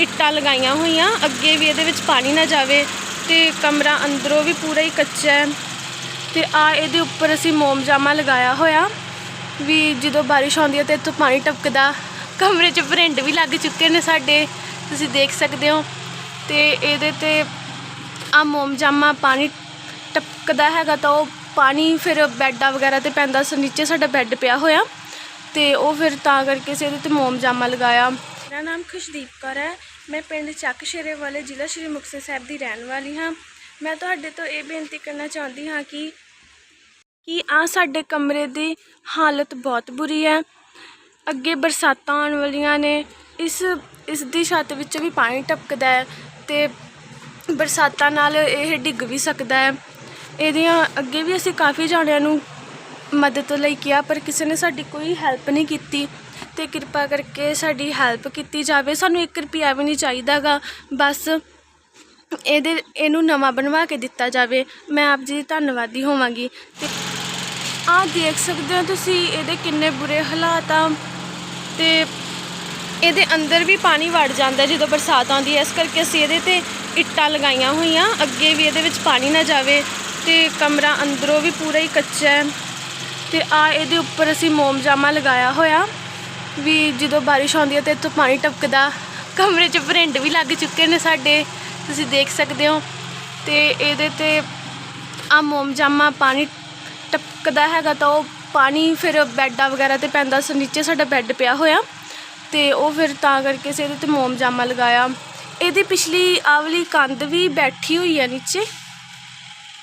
ਇੱਟਾਂ ਲਗਾਈਆਂ ਹੋਈਆਂ। ਅੱਗੇ ਵੀ ਇਹਦੇ ਵਿੱਚ ਪਾਣੀ ਨਾ ਜਾਵੇ ਤੇ ਕਮਰਾ ਅੰਦਰੋਂ ਵੀ ਪੂਰਾ ਹੀ ਕੱਚਾ ਹੈ। ਤੇ ਆ ਇਹਦੇ ਉੱਪਰ ਅਸੀਂ ਮੋਮਜਾਮਾ ਲਗਾਇਆ ਹੋਇਆ। ਵੀ ਜਦੋਂ ਬਾਰਿਸ਼ ਆਉਂਦੀ ਹੈ ਤੇ ਇੱਥੋਂ ਪਾਣੀ ਟਪਕਦਾ। ਕਮਰੇ 'ਚ ਭਰਿੰਡ ਵੀ ਲੱਗ ਚੁੱਕੇ ਨੇ ਸਾਡੇ। ਤੁਸੀਂ ਦੇਖ ਸਕਦੇ ਹੋ। ਤੇ ਇਹਦੇ ਤੇ ਆ ਮੋਮਜਾਮਾ ਪਾਣੀ ਟਪਕਦਾ ਹੈਗਾ ਤਾਂ ਉਹ ਪਾਣੀ ਫਿਰ ਬੈੱਡਾਂ ਵਗੈਰਾ ਤੇ ਪੈਂਦਾ ਸੋ। ਨੀਚੇ ਸਾਡਾ ਬੈੱਡ ਪਿਆ ਹੋਇਆ। ਤੇ ਉਹ ਫਿਰ ਤਾਂ ਕਰਕੇ ਅਸੀਂ ਇਹਦੇ ਤੇ ਮੋਮਜਾਮਾ ਲਗਾਇਆ। ਮੇਰਾ ਨਾਮ ਖੁਸ਼ਦੀਪ ਕੌਰ ਹੈ। ਮੈਂ ਪਿੰਡ ਚੱਕ ਸ਼ੇਰੇ ਵਾਲੇ ਜ਼ਿਲ੍ਹਾ ਸ਼੍ਰੀ ਮੁਕਤਸਰ ਸਾਹਿਬ ਦੀ ਰਹਿਣ ਵਾਲੀ ਹਾਂ। ਮੈਂ ਤੁਹਾਡੇ ਤੋਂ ਇਹ ਬੇਨਤੀ ਕਰਨਾ ਚਾਹੁੰਦੀ ਹਾਂ ਕਿ ਕਿ ਆ ਸਾਡੇ ਕਮਰੇ ਦੀ ਹਾਲਤ ਬਹੁਤ ਬੁਰੀ ਹੈ। ਅੱਗੇ ਬਰਸਾਤਾਂ ਆਉਣ ਵਾਲੀਆਂ ਨੇ। ਇਸ ਇਸ ਦੀ ਛੱਤ ਵਿੱਚ ਵੀ ਪਾਣੀ ਟਪਕਦਾ ਹੈ ਤੇ ਬਰਸਾਤਾਂ ਨਾਲ ਇਹ ਡਿੱਗ ਵੀ ਸਕਦਾ ਹੈ। ਇਹਦੀਆਂ ਅੱਗੇ ਵੀ ਅਸੀਂ ਕਾਫੀ ਜਾਣਿਆਂ ਨੂੰ ਮਦਦ ਲਈ ਕਿਹਾ, ਪਰ ਕਿਸੇ ਨੇ ਸਾਡੀ ਕੋਈ ਹੈਲਪ ਨਹੀਂ ਕੀਤੀ ਤੇ ਕਿਰਪਾ ਕਰਕੇ ਸਾਡੀ ਹੈਲਪ ਕੀਤੀ ਜਾਵੇ। ਸਾਨੂੰ 1 ਰੁਪਿਆ ਵੀ ਨਹੀਂ ਚਾਹੀਦਾਗਾ। ਬਸ ਇਹਦੇ, ਇਹਨੂੰ ਨਵਾਂ ਬਣਵਾ ਕੇ ਦਿੱਤਾ ਜਾਵੇ। ਮੈਂ ਆਪ ਜੀ ਦੀ ਧੰਨਵਾਦੀ ਹੋਵਾਂਗੀ। ਤੇ ਆਹ ਦੇਖ ਸਕਦੇ ਹੋ ਤੁਸੀਂ, ਇਹਦੇ ਕਿੰਨੇ ਬੁਰੇ ਹਾਲਾਤ ਆ। ਤੇ ਇਹਦੇ ਅੰਦਰ ਵੀ ਪਾਣੀ ਵੜ ਜਾਂਦਾ ਜਦੋਂ ਬਰਸਾਤ ਆਉਂਦੀ ਹੈ। ਇਸ ਕਰਕੇ ਅਸੀਂ ਇਹਦੇ ਤੇ ਇੱਟਾਂ ਲਗਾਈਆਂ ਹੋਈਆਂ। ਅੱਗੇ ਵੀ ਇਹਦੇ ਵਿੱਚ ਪਾਣੀ ਨਾ ਜਾਵੇ ਤੇ ਕਮਰਾ ਅੰਦਰੋਂ ਵੀ ਪੂਰਾ ਹੀ ਕੱਚਾ ਹੈ। ਤੇ ਆ ਇਹਦੇ ਉੱਪਰ ਅਸੀਂ ਮੋਮਜਾਮਾ ਲਗਾਇਆ ਹੋਇਆ। ਵੀ ਜਦੋਂ ਬਾਰਿਸ਼ ਆਉਂਦੀ ਹੈ ਤੇ ਇੱਥੋਂ ਪਾਣੀ ਟਪਕਦਾ, ਕਮਰੇ 'ਚ ਭਰਿੰਡ ਵੀ ਲੱਗ ਚੁੱਕੇ ਨੇ ਸਾਡੇ, ਤੁਸੀਂ ਦੇਖ ਸਕਦੇ ਹੋ। ਤੇ ਇਹਦੇ ਤੇ ਆ ਮੋਮਜਾਮਾ ਪਾਣੀ ਟਪਕਦਾ ਹੈਗਾ ਤਾਂ ਉਹ ਪਾਣੀ ਫਿਰ ਬੈੱਡਾਂ ਵਗੈਰਾ ਤੇ ਪੈਂਦਾ ਸੋ, ਨੀਚੇ ਸਾਡਾ ਬੈੱਡ ਪਿਆ ਹੋਇਆ। ਤੇ ਉਹ ਫਿਰ ਤਾਂ ਕਰਕੇ ਅਸੀਂ ਇਹਦੇ ਤੇ ਮੋਮਜਾਮਾ ਲਗਾਇਆ। ਇਹਦੀ ਪਿਛਲੀ ਆਵਲੀ ਕੰਧ ਵੀ ਬੈਠੀ ਹੋਈ ਹੈ ਨੀਚੇ।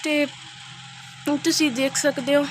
ਤੇ ਤੁਸੀਂ ਦੇਖ ਸਕਦੇ ਹੋ।